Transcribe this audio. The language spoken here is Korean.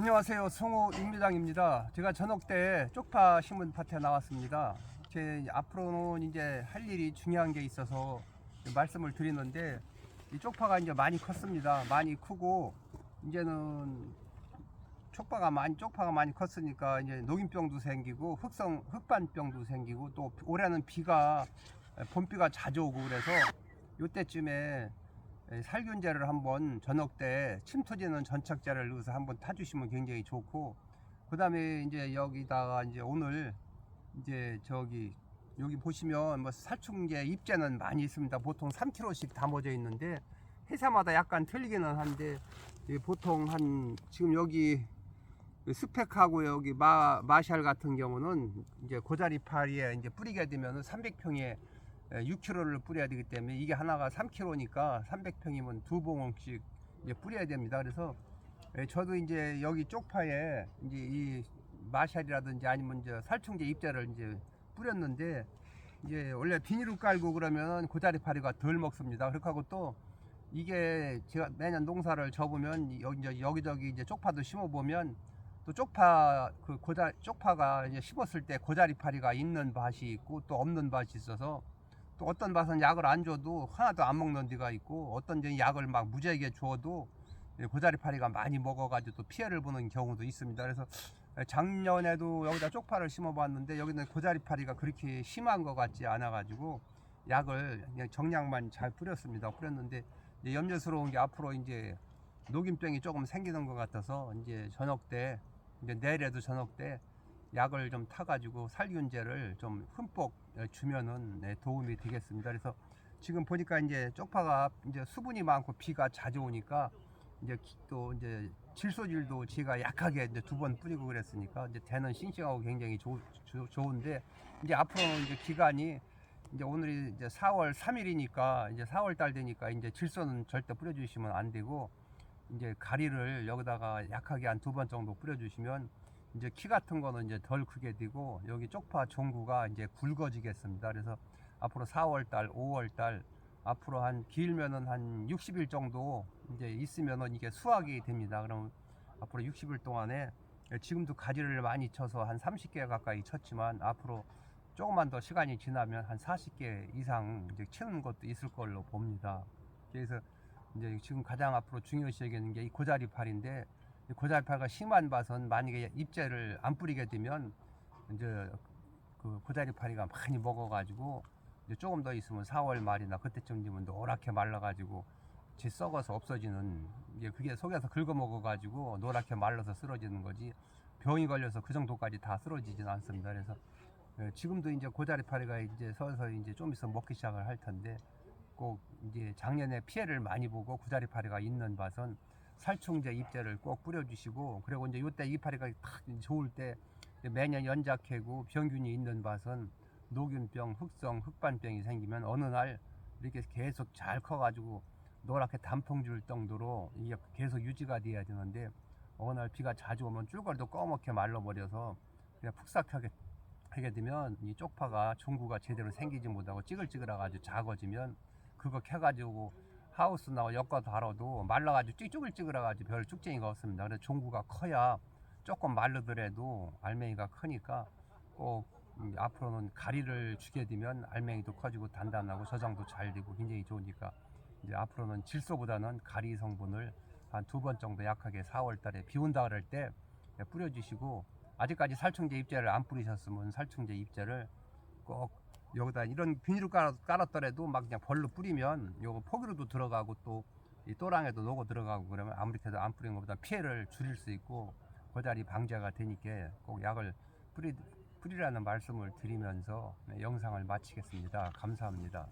안녕하세요. 송호 임미장입니다. 제가 저녁 때 쪽파 심은 밭에 나왔습니다. 제 앞으로는 이제 할 일이 중요한 게 있어서 말씀을 드리는데 이 쪽파가 이제 많이 컸습니다. 많이 크고 이제는 쪽파가 많이 쪽파가 많이 컸으니까 이제 녹인병도 생기고 흑성 흑반병도 생기고 또 올해는 비가 봄비가 자주 오고 그래서 요때쯤에 예, 살균제를 한번 저녁 때 침투지는 전착제를 넣어서 한번 타주시면 굉장히 좋고 그 다음에 이제 여기다가 이제 오늘 이제 저기 여기 보시면 뭐 살충제 입제는 많이 있습니다. 보통 3kg씩 담아져 있는데 회사마다 약간 틀리기는 한데 이 보통 한 지금 여기 스펙하고 여기 마 마샬 같은 경우는 이제 고자리 파리에 이제 뿌리게 되면은 300평에 6kg를 뿌려야 되기 때문에 이게 하나가 3kg니까 300평이면 두 봉씩 이제 뿌려야 됩니다. 그래서 예, 저도 이제 여기 쪽파에 이제 이 마샬이라든지 아니면 이제 살충제 입자를 이제 뿌렸는데 이제 원래 비닐을 깔고 그러면 고자리 파리가 덜 먹습니다. 그렇게 하고 또 이게 제가 매년 농사를 접으면 여기 여기저기 이제 쪽파도 심어 보면 또 쪽파 그 고자 쪽파가 이제 심었을 때 고자리 파리가 있는 밭이 있고 또 없는 밭이 있어서 또 어떤 밭은 약을 안 줘도 하나도 안 먹는 데가 있고 어떤 데는 약을 막 무지하게 줘도 고자리 파리가 많이 먹어가지고 또 피해를 보는 경우도 있습니다. 그래서 작년에도 여기다 쪽파를 심어봤는데 여기는 고자리 파리가 그렇게 심한 것 같지 않아가지고 약을 그냥 정량만 잘 뿌렸습니다. 뿌렸는데 염려스러운 게 앞으로 이제 녹임병이 조금 생기는 것 같아서 이제 저녁 때 이제 내일에도 저녁 때 약을 좀 타가지고 살균제를 좀 흠뻑 주면은 네, 도움이 되겠습니다. 그래서 지금 보니까 이제 쪽파가 이제 수분이 많고 비가 자주 오니까 이제 기- 또 이제 질소질도 제가 약하게 이제 두 번 뿌리고 그랬으니까 이제 대는 싱싱하고 굉장히 좋, 좋은데 이제 앞으로는 이제 기간이 이제 오늘이 이제 4월 3일이니까 이제 4월 달 되니까 이제 질소는 절대 뿌려주시면 안 되고 이제 가리를 여기다가 약하게 한 두 번 정도 뿌려주시면 이제 키 같은 거는 이제 덜 크게 되고 여기 쪽파 종구가 이제 굵어지겠습니다. 그래서 앞으로 4월 달, 5월 달 앞으로 한 길면은 한 60일 정도 이제 있으면은 이게 수확이 됩니다. 그럼 앞으로 60일 동안에 지금도 가지를 많이 쳐서 한 30개 가까이 쳤지만 앞으로 조금만 더 시간이 지나면 한 40개 이상 이제 치는 것도 있을 걸로 봅니다. 그래서 이제 지금 가장 앞으로 중요시하겠는 게 이 고자리 팔인데 이 고자리 팔가 심한 밭은 만약에 입제를 안 뿌리게 되면 이제 그 고자리 파리가 많이 먹어가지고 이제 조금 더 있으면 4월 말이나 그때쯤 되면 노랗게 말라가지고 지 썩어서 없어지는 이게 그게 속에서 긁어 먹어가지고 노랗게 말라서 쓰러지는 거지 병이 걸려서 그 정도까지 다 쓰러지지는 않습니다. 그래서 예, 지금도 이제 고자리 파리가 이제 서서 이제 좀 있으면 먹기 시작을 할 텐데 꼭 이제 작년에 피해를 많이 보고 고자리 파리가 있는 밭은 살충제 입제를 꼭 뿌려주시고 그리고 이제 요때 이파리가 탁 좋을 때 매년 연작해고 병균이 있는 밭은 녹균병, 흑성, 흑반병이 생기면 어느 날 이렇게 계속 잘 커가지고 노랗게 단풍 줄 정도로 이게 계속 유지가 돼야 되는데 어느 날 비가 자주 오면 줄거리도 꺼멓게 말라버려서 그냥 푹삭하게 하게 되면 이 쪽파가 종구가 제대로 생기지 못하고 찌글찌글해가지고 작아지면 그거 캐가지고 하우스나 엿과 달아도 말라가지고 찌글찌글해가지고 별 쭉쟁이가 없습니다. 그래서 종구가 커야 조금 마르더라도 알맹이가 크니까 꼭 음, 앞으로는 가리를 주게 되면 알맹이도 커지고 단단하고 저장도 잘 되고 굉장히 좋으니까 이제 앞으로는 질소보다는 가리 성분을 한 두 번 정도 약하게 4월 달에 비 온다 그럴 때 뿌려주시고 아직까지 살충제 입제를 안 뿌리셨으면 살충제 입제를 꼭 여기다 이런 비닐을 깔아, 깔았 더라도 막 그냥 벌로 뿌리면 요거 포기로도 들어가고 또 이 또랑에도 녹아 들어가고 그러면 아무리 해도 안 뿌린 것보다 피해를 줄일 수 있고 그 자리 방제가 되니까 꼭 약을 뿌리, 뿌리라는 말씀을 드리면서 네, 영상을 마치겠습니다. 감사합니다.